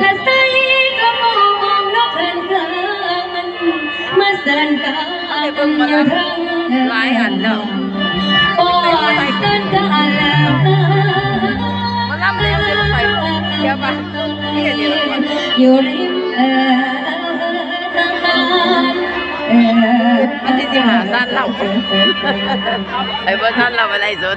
là say có mong nó lên cờ mình mà sân cả cùng nhiều thân lại ảnh đâu ôi sân cả là mà lắm anh chị chị san lòng phải bớt san lòng ở rồi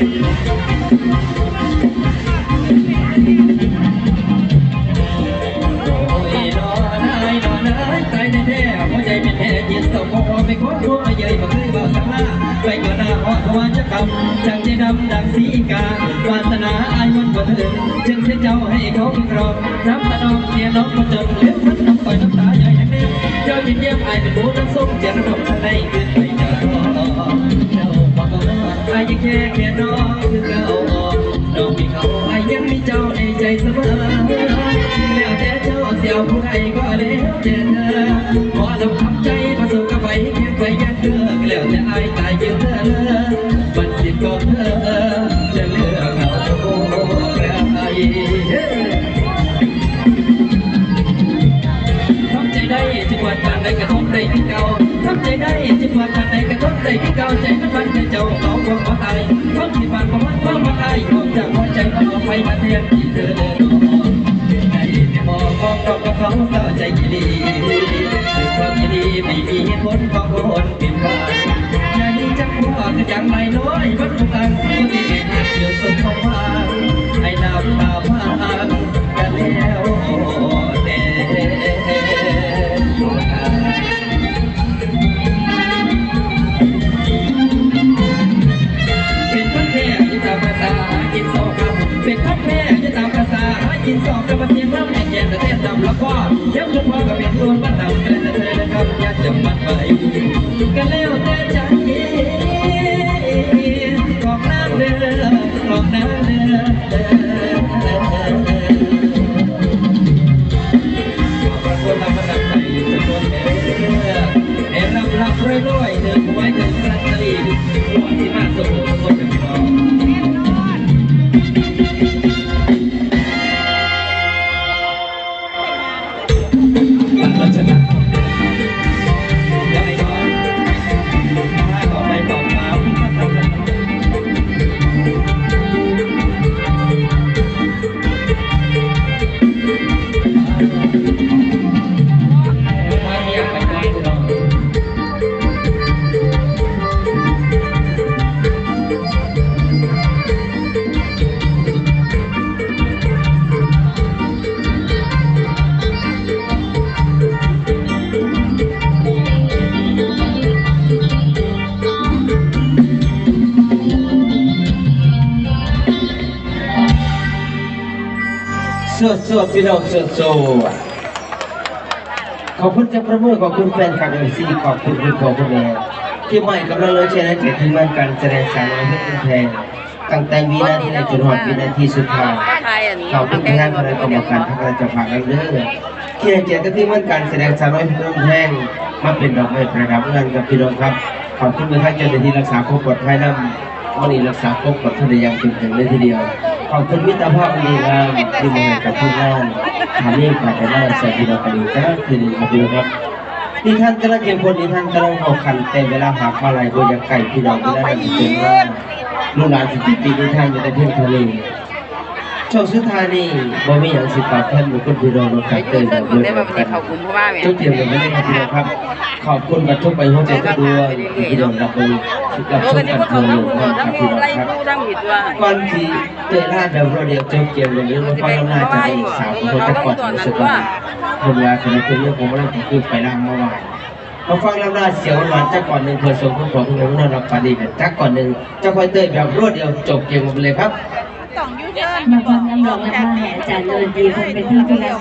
chẳng chế đâm đằng sĩ cả quan tà ná ai muốn có thương chân thiết cháu hãy có kinh rộp dám ta đông nghe nó có trần liếp mắt nóng khỏi nóng tá dài hàng đêm cho nhìn em ai mình bố đang sông chén rộng sang đây ยังแค่แค่น้องคือเก่าออกน้องมีเขาไอยังมีเจ้าในใจเสมอแล้วแต่เจ้าเสี่ยวผู้ใดก็แล้เแต่เธอขอจงทำใจผสมกับไปแค่ไปยันเธอแล้วแต่ไอตายยังเธอบัดสิทธิ์ก็เธอจะเลือกเขาใครทำใจได้จะกวาดกันได้กระทบได้ที่เก่าทำใจได้จะกวาดกัน ใจที่เก่าใจมันพันใจเจ้าเองความาตายความที่มันของมันความาตายออกจากหัใจก็นออกไปมาเทียนที่เธอเดินถึงไหนไม่มองกอบเขาเขาเศร้าใจดีความดีไม่มีเหตุผลของคน สวดสวดพี่น้องสวดสวดขอบคุณเจ้าประมือขอบคุณแฟนคลับเอซีขอบคุณคุณพ่อคุณแม่ที่ใหม่กำลังเลยเชียร์ในเจ็ดที่มันการแสดงสาวน้อยเพชรบุญแพงตั้งแต่วินาทีแรกจนหอดวินาทีสุดท้ายไทยอันนี้ขอบคุณท่านคณะกรรมการทั้งคณะเจ้าภาพและเด้อที่ให้เกียรติกับที่มันการแสดงสาวน้อยเพชรบุญแพงมาเป็นดอกไม้ประดับงานกับพี่น้องครับขอบคุณท่านเจ้าหน้าที่รักษาความปลอดภัยและวันนี้รักษาความปลอดภัยได้อย่างเต็มที่เลยทีเดียว ขอบคุณมิตรภาพดีงามที่มาให้กับทุกท่านทำให้การแต่ละสวัสดีจ้าทีนี้ครับพี่น้องครับที่ท่านกำลังเก็บคนที่ท่านกำลังเอาขันเต็มเวลาหาปลาไหลโบยังไก่พี่น้องที่ได้รับเป็นว่าลูกหลานสิบปีที่ท่านจะได้เพียงทะเล ช่วงสุดท้ายนี่บ่มีอย่างสิตอบแทนบุคคลที่เราเราขัไอ้ดยูเติมเซอกัร์บคุณเพื่อนได้แบบนี้เขาคุณเพราะว่าแม่ทุกเตรียมกันไม่ได้ครับพี่น้องครับ ขอบคุณมาทุกไปหัวใจก็ดวงพี่น้องรับรู้รับโลชกันมนี้กันพวกเพื่เขาอนทั้งคหมรับดทั้งพี่น้องครับไรผู้ทั้งผิดว่าก่อนที่เจอหน้าเดี๋ยวเราเดียวจบเกมวันนี้เราฟังน้ำหน้าจากอีกสาวคนตะก่อนในสุดท้ายคนลาคณะเป็นเรื่องของเราคือไปล่างเมื่อวานมาฟังน้ำหน้าเสียงหวานจากก่อนหนึ่งเพื่อส่งคุณของคุณน้องรับปาดีกันจากก่อนหนึ่งจะคอยเต้ยแบบรวดเดียวจบเกมไปเลยครับ มาฟังน้ำร้องน้ำมาอาจารย์เลยดีคงเป็นที่ที่รัก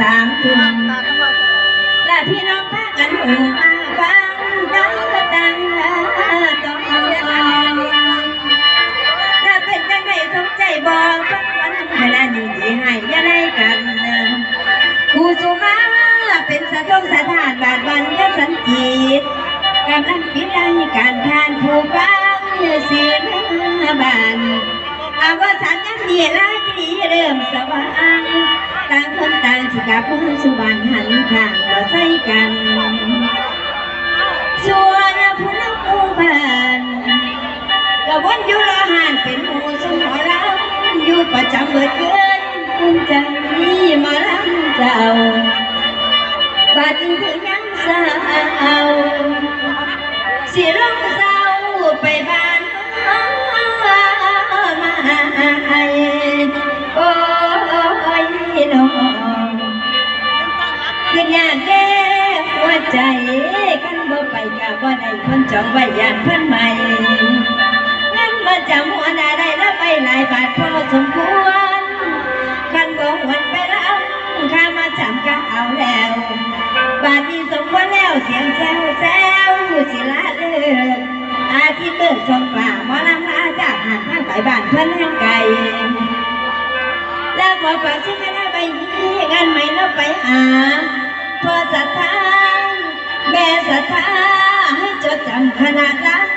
สามทุ่มและพี่น้องพากันหูมาฟังดังดังต้องและเป็นจังไดสมใจบอกฟังหมอลำเวลานีดีให้ยังไงกันผู้สุมาเป็นสะทงสะทานบาดวันยสันจิตกำลังปิดรายการทานผู้ฟังเสียงบานอาวสานยังดีลาดีเริ่มสว่าง ต่างคนต่างสิกลับผู้สุบานหันข้างบ่ใส่กันส่วนผู้นักผู้บานก็วนอยู่รอหานเป็นหมู่สมอลำอยู่ประจำเบิดเกินคุณใจมาลำเจ้าบัดถึงยังสาวสิร้องเศร้าไปบ้าน คืออยากแก้หัวใจกันบ่ไปกะบ่ได้คนจองไว้ยานเพิ่นใหม่งั้นมาจำหัวหน้าได้แล้วไปหลายบาทพอสมควรคันบ่หวนไปแล้วข้ามาจำก็เอาแล้ว บาดนี้สมควรแล้วเสียงแซวแซวสิละเลิกอาทิตย์เลิกชมป่าหมอลำลาจากหันทางไปบ้านเพื่อนแห่งไกลแล้วขอฝากชื่อคณะใบนี้งานใหม่เราไปหา พ่อศรัทธาแม่ศรัทธาให้จดจำคณะรัก